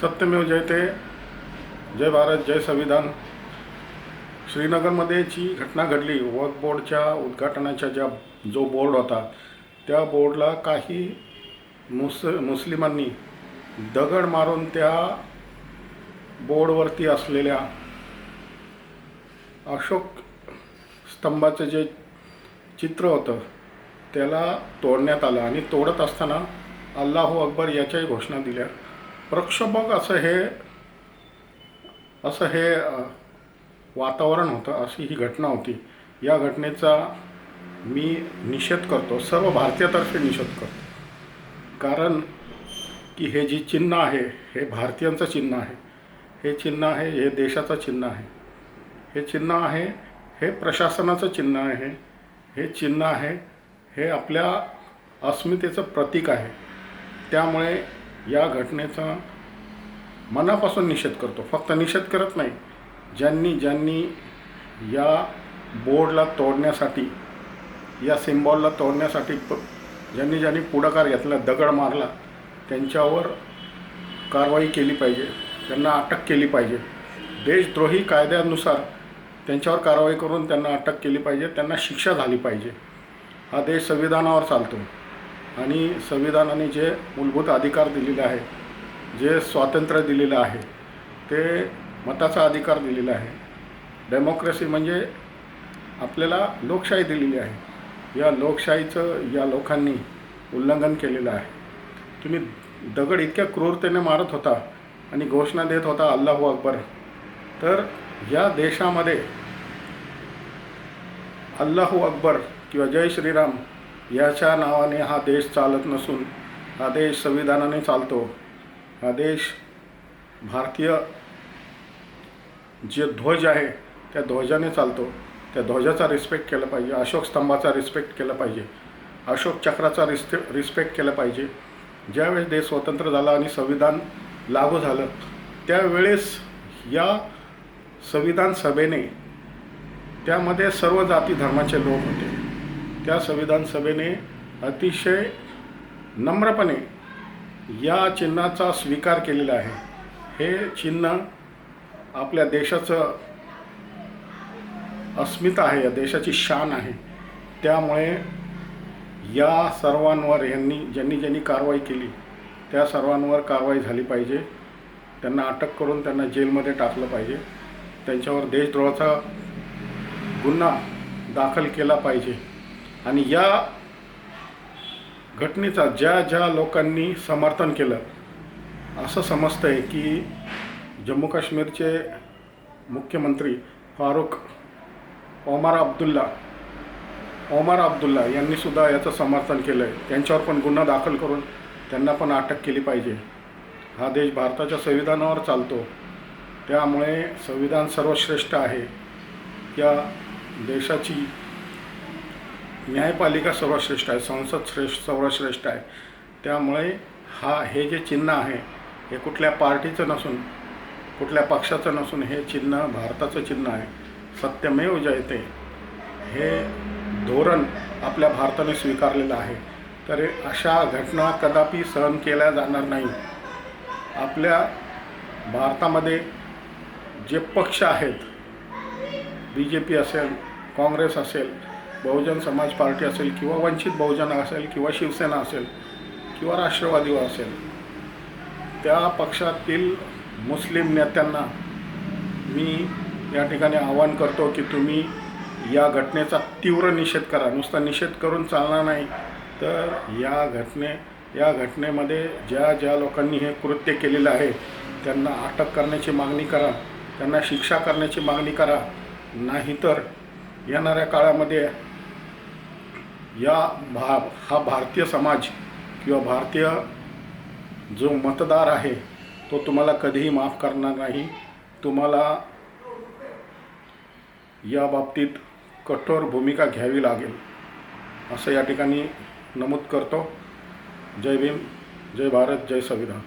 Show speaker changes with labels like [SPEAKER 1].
[SPEAKER 1] सत्यमेव जयते जय भारत जय संविधान. श्रीनगरमध्ये जी घटना घडली वक्फ बोर्डच्या उद्घाटनाच्या ज्या जो बोर्ड होता त्या बोर्डला काही मुस मुस्लिमांनी दगड मारून त्या बोर्डवरती असलेल्या अशोक स्तंभाचं जे चित्र होतं त्याला तोडण्यात आलं आणि तोडत असताना अल्लाहू अकबर याच्याही घोषणा दिल्या. प्रक्षोभक असं हे असं हे वातावरण होतं अशी ही घटना होती. या घटनेचा मी निषेध करतो सर्व भारतीयातर्फे निषेध करतो. कारण की हे जी चिन्ह आहे हे भारतीयांचं चिन्ह आहे. हे चिन्ह आहे हे देशाचं चिन्ह आहे. हे चिन्ह आहे हे प्रशासनाचं चिन्ह आहे. हे चिन्ह आहे हे आपल्या अस्मितेचं प्रतीक आहे. त्यामुळे या घटनेचा मनापासून निषेध करतो. फक्त निषेध करत नाही ज्यांनी ज्यांनी या बोर्डला तोडण्यासाठी या सिम्बॉलला तोडण्यासाठी प ज्यांनी ज्यांनी पुढाकार घेतला दगड मारला त्यांच्यावर कारवाई केली पाहिजे. त्यांना अटक केली पाहिजे. देशद्रोही कायद्यानुसार त्यांच्यावर कारवाई करून त्यांना अटक केली पाहिजे. त्यांना शिक्षा झाली पाहिजे. हा देश संविधानावर चालतो. आणि संविधानाने जे मूलभूत अधिकार दिलेले आहे जे स्वातंत्र्य दिलेलं आहे ते मताचा अधिकार दिलेला आहे. डेमोक्रेसी म्हणजे आपल्याला लोकशाही दिलेली आहे. या लोकशाहीचं या लोकांनी उल्लंघन केलेलं आहे. तुम्ही दगड इतक्या क्रूरतेने मारत होता आणि घोषणा देत होता अल्लाहू अकबर. तर या देशामध्ये अल्लाहू अकबर किंवा जय श्रीराम याच्या नावाने हा देश चालत नसून हा देश संविधानाने चालतो. हा देश भारतीय जे ध्वज आहे त्या ध्वजाने चालतो. त्या ध्वजाचा रिस्पेक्ट केला पाहिजे. अशोक स्तंभाचा रिस्पेक्ट केला पाहिजे. अशोक चक्राचा रिस्पे रिस्पेक्ट केला पाहिजे. ज्यावेळेस देश स्वतंत्र झाला आणि संविधान लागू झालं त्यावेळेस या संविधान सभेने त्यामध्ये सर्व जाती धर्माचे लोक होते. त्या संविधान सभेने अतिशय नम्रपणे या चिन्हाचा स्वीकार केलेला आहे. हे चिन्ह आपल्या देशाचं अस्मिता आहे या देशाची शान आहे. त्यामुळे या सर्वांवर यांनी ज्यांनी ज्यांनी कारवाई केली त्या सर्वांवर कारवाई झाली पाहिजे. त्यांना अटक करून त्यांना जेलमध्ये टाकलं पाहिजे. त्यांच्यावर देशद्रोहाचा गुन्हा दाखल केला पाहिजे. आणि या घटनेचा ज्या ज्या लोकांनी समर्थन केलं असं समजतं आहे की जम्मू काश्मीरचे मुख्यमंत्री फारुख ओमार अब्दुल्ला ओमार अब्दुल्ला यांनीसुद्धा याचं समर्थन केलं आहे त्यांच्यावर पण गुन्हा दाखल करून त्यांना पण अटक केली पाहिजे. हा देश भारताच्या संविधानावर चालतो. त्यामुळे संविधान सर्वश्रेष्ठ आहे. या देशाची न्यायपालिका सर्वश्रेष्ठ आहे संसद श्रेष्ठ सर्वश्रेष्ठ आहे. त्यामुळे हा हे जे चिन्ह आहे हे कुठल्या पार्टीचं नसून कुठल्या पक्षाचं नसून हे चिन्ह भारताचं चिन्ह आहे. सत्यमेव जयते हे धोरण आपल्या भारताने स्वीकारलेलं आहे. तर अशा घटना कदापि सहन केल्या जाणार नाही. आपल्या भारतामध्ये जे पक्ष आहेत बी जे पी असेल काँग्रेस असेल बहुजन समाज पार्टी असेल किंवा वंचित बहुजन असेल किंवा शिवसेना असेल किंवा राष्ट्रवादी असेल त्या पक्षातील मुस्लिम नेत्यांना मी या ठिकाणी आवाहन करतो की तुम्ही या घटनेचा तीव्र निषेध करा. नुसता निषेध करून चालणार नाही. तर या घटने या घटनेमध्ये ज्या ज्या लोकांनी हे कृत्य केलेलं आहे त्यांना अटक करण्याची मागणी करा. त्यांना शिक्षा करण्याची मागणी करा. नाहीतर येणाऱ्या काळामध्ये या भा हा भारतीय समाज किंवा भारतीय जो मतदार आहे तो तुम्हाला कधीही माफ करणार नाही. तुम्हाला या बाबतीत कठोर भूमिका घ्यावी लागेल असं या ठिकाणी नमूद करतो. जय भीम जय भारत जय संविधान.